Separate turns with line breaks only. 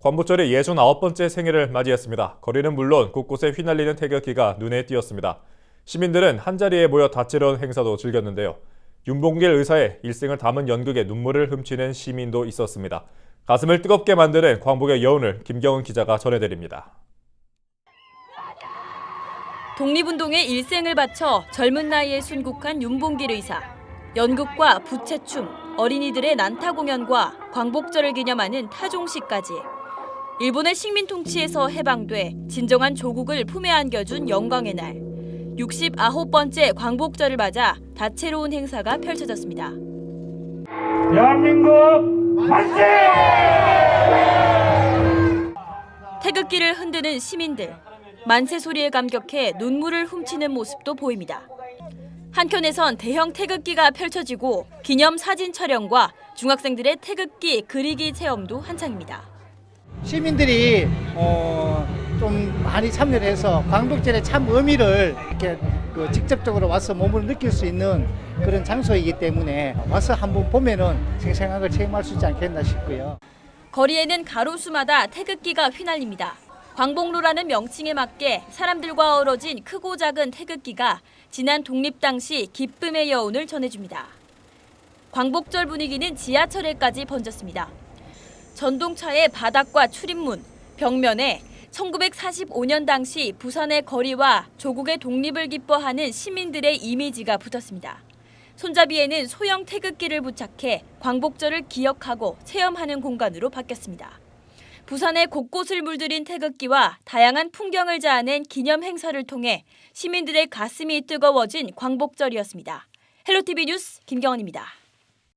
광복절의 69번째 생일을 맞이했습니다. 거리는 물론 곳곳에 휘날리는 태극기가 눈에 띄었습니다. 시민들은 한자리에 모여 다채로운 행사도 즐겼는데요. 윤봉길 의사의 일생을 담은 연극에 눈물을 훔치는 시민도 있었습니다. 가슴을 뜨겁게 만드는 광복의 여운을 김경은 기자가 전해드립니다.
독립운동에 일생을 바쳐 젊은 나이에 순국한 윤봉길 의사. 연극과 부채춤, 어린이들의 난타 공연과 광복절을 기념하는 타종식까지. 일본의 식민 통치에서 해방돼 진정한 조국을 품에 안겨준 영광의 날. 69번째 광복절을 맞아 다채로운 행사가 펼쳐졌습니다.
대한민국 만세!
태극기를 흔드는 시민들. 만세 소리에 감격해 눈물을 훔치는 모습도 보입니다. 한켠에선 대형 태극기가 펼쳐지고 기념 사진 촬영과 중학생들의 태극기 그리기 체험도 한창입니다.
시민들이 어, 좀 많이 참여를 해서 광복절의 참 의미를 이렇게 그 직접적으로 와서 몸으로 느낄 수 있는 그런 장소이기 때문에 와서 한번 보면은 생생한 걸 체험할 수 있지 않겠나 싶고요.
거리에는 가로수마다 태극기가 휘날립니다. 광복로라는 명칭에 맞게 사람들과 어우러진 크고 작은 태극기가 지난 독립 당시 기쁨의 여운을 전해줍니다. 광복절 분위기는 지하철에까지 번졌습니다. 전동차의 바닥과 출입문, 벽면에 1945년 당시 부산의 거리와 조국의 독립을 기뻐하는 시민들의 이미지가 붙었습니다. 손잡이에는 소형 태극기를 부착해 광복절을 기억하고 체험하는 공간으로 바뀌었습니다. 부산의 곳곳을 물들인 태극기와 다양한 풍경을 자아낸 기념 행사를 통해 시민들의 가슴이 뜨거워진 광복절이었습니다. 헬로티비 뉴스 김경원입니다.